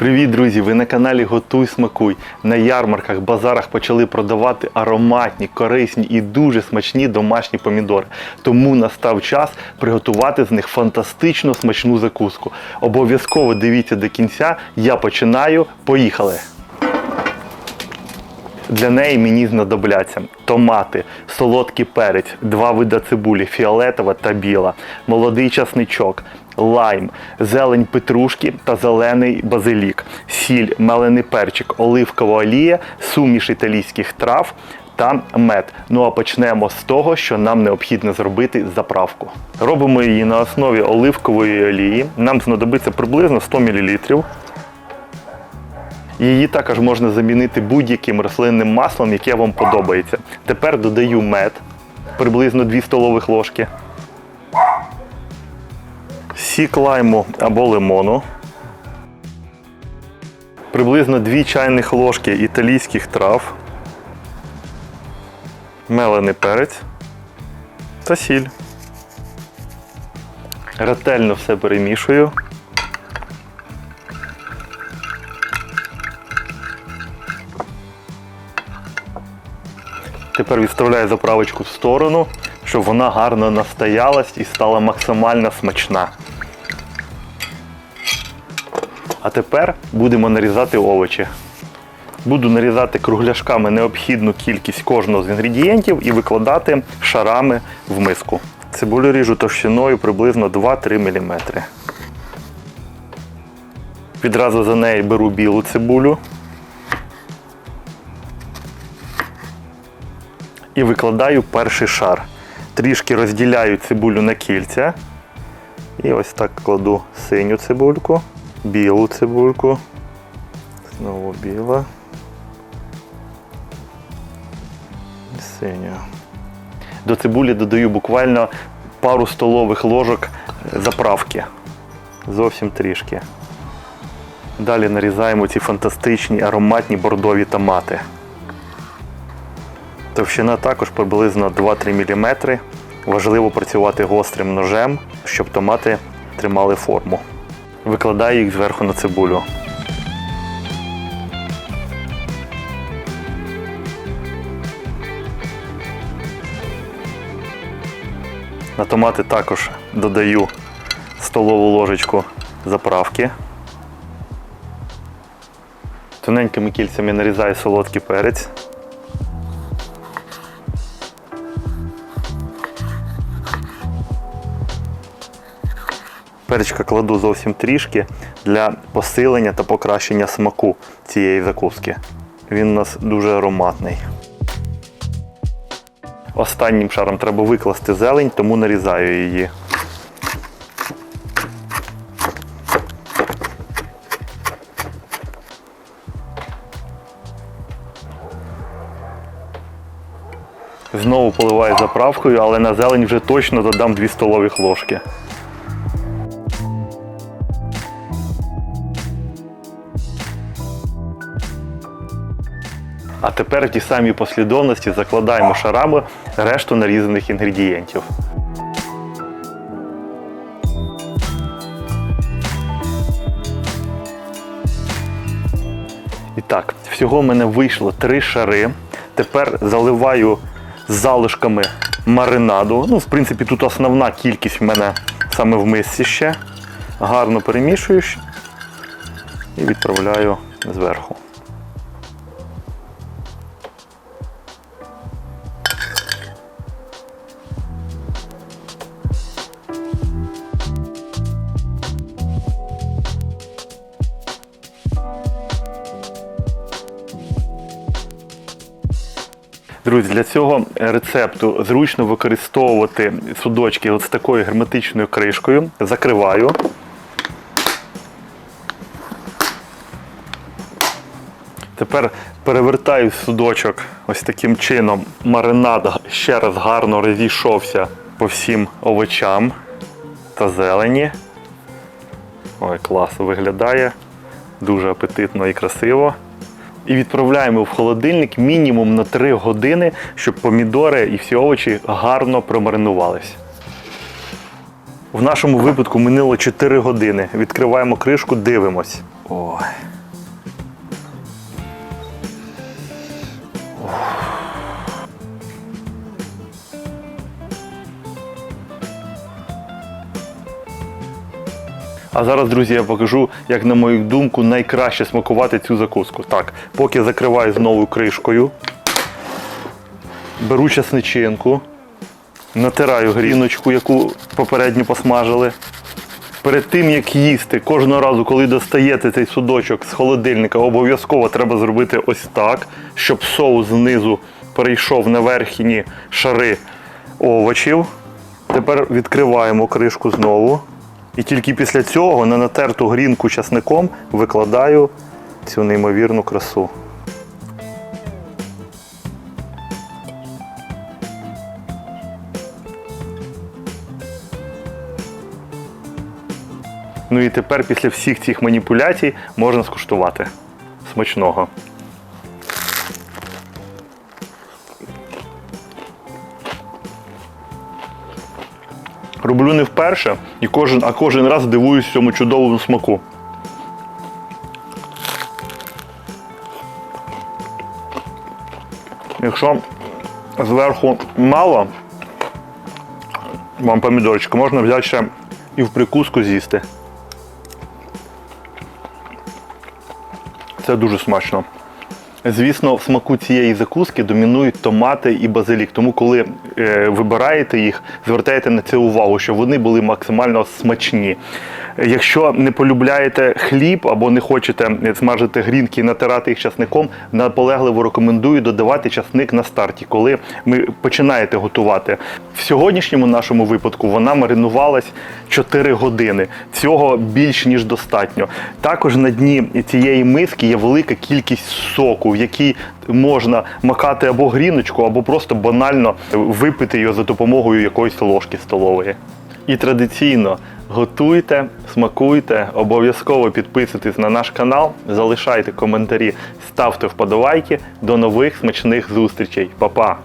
Привіт, друзі! Ви на каналі Готуй Смакуй. На ярмарках, базарах почали продавати ароматні, корисні і дуже смачні домашні помідори. Тому настав час приготувати з них фантастично смачну закуску. Обов'язково дивіться до кінця. Я починаю. Поїхали! Для неї мені знадобляться томати, солодкий перець, два вида цибулі, фіолетова та біла, молодий часничок, лайм, зелень петрушки та зелений базилік, сіль, мелений перчик, оливкова олія, суміш італійських трав та мед. Ну а почнемо з того, що нам необхідно зробити заправку. Робимо її на основі оливкової олії. Нам знадобиться приблизно 100 мл. Її також можна замінити будь-яким рослинним маслом, яке вам подобається. Тепер додаю мед, приблизно 2 столових ложки, сік лайму або лимону, приблизно 2 чайних ложки італійських трав, мелений перець та сіль. Ретельно все перемішую. Тепер відставляю заправочку в сторону, щоб вона гарно настоялась і стала максимально смачна. А тепер будемо нарізати овочі. Буду нарізати кругляшками необхідну кількість кожного з інгредієнтів і викладати шарами в миску. Цибулю ріжу товщиною приблизно 2-3 мм. Відразу за неї беру білу цибулю. і викладаю перший шар. Трішки розділяю цибулю на кільця. І ось так кладу синю цибульку, білу цибульку, знову біла. І синю. До цибулі додаю буквально пару столових ложок заправки. Зовсім трішки. Далі нарізаємо ці фантастичні ароматні бордові томати. Товщина також приблизно 2-3 мм. Важливо працювати гострим ножем, щоб томати тримали форму. Викладаю їх зверху на цибулю. На томати також додаю столову ложечку заправки. Тоненькими кільцями нарізаю солодкий перець. Перчика кладу зовсім трішки для посилення та покращення смаку цієї закуски. Він у нас дуже ароматний. Останнім шаром треба викласти зелень, тому нарізаю її. Знову поливаю заправкою, але на зелень вже точно додам 2 столових ложки. А тепер в тій самій послідовності закладаємо шарами решту нарізаних інгредієнтів. І так, всього в мене вийшло три шари. Тепер заливаю залишками маринаду. Ну, в принципі, тут основна кількість в мене саме в мисці ще. Гарно перемішую ще і відправляю зверху. Друзі, для цього рецепту зручно використовувати судочки от з такою герметичною кришкою. Закриваю. Тепер перевертаю судочок ось таким чином. Маринад ще раз гарно розійшовся по всім овочам та зелені. Ой, клас виглядає. Дуже апетитно і красиво. І відправляємо в холодильник мінімум на 3 години, щоб помідори і всі овочі гарно промаринувались. В нашому випадку минуло 4 години. Відкриваємо кришку, дивимось. Ой. А зараз, друзі, я покажу, як, на мою думку, найкраще смакувати цю закуску. Так, поки закриваю знову кришкою, беру часничинку, натираю гріночку, яку попередньо посмажили. Перед тим, як їсти, кожного разу, коли достаєте цей судочок з холодильника, обов'язково треба зробити ось так, щоб соус знизу перейшов на верхні шари овочів. Тепер відкриваємо кришку знову. І тільки після цього на натерту грінку часником викладаю цю неймовірну красу. Ну і тепер після всіх цих маніпуляцій можна скуштувати. Смачного. Роблю не вперше, і кожен, а кожен раз дивуюсь цьому чудовому смаку. Якщо зверху мало, вам помідорчика, можна взяти ще і в прикуску з'їсти. Це дуже смачно. Звісно, в смаку цієї закуски домінують томати і базилік. Тому, коли е, вибираєте їх, звертайте на це увагу, щоб вони були максимально смачні. Якщо не полюбляєте хліб або не хочете смажити грінки і натирати їх часником, наполегливо рекомендую додавати часник на старті, коли ми починаєте готувати. В сьогоднішньому нашому випадку вона маринувалась 4 години. Цього більш ніж достатньо. Також на дні цієї миски є велика кількість соку, в якій можна макати або гріночку, або просто банально випити його за допомогою якоїсь ложки столової. І традиційно готуйте, смакуйте, обов'язково підписуйтесь на наш канал, залишайте коментарі, ставте вподобайки. До нових смачних зустрічей. Па-па!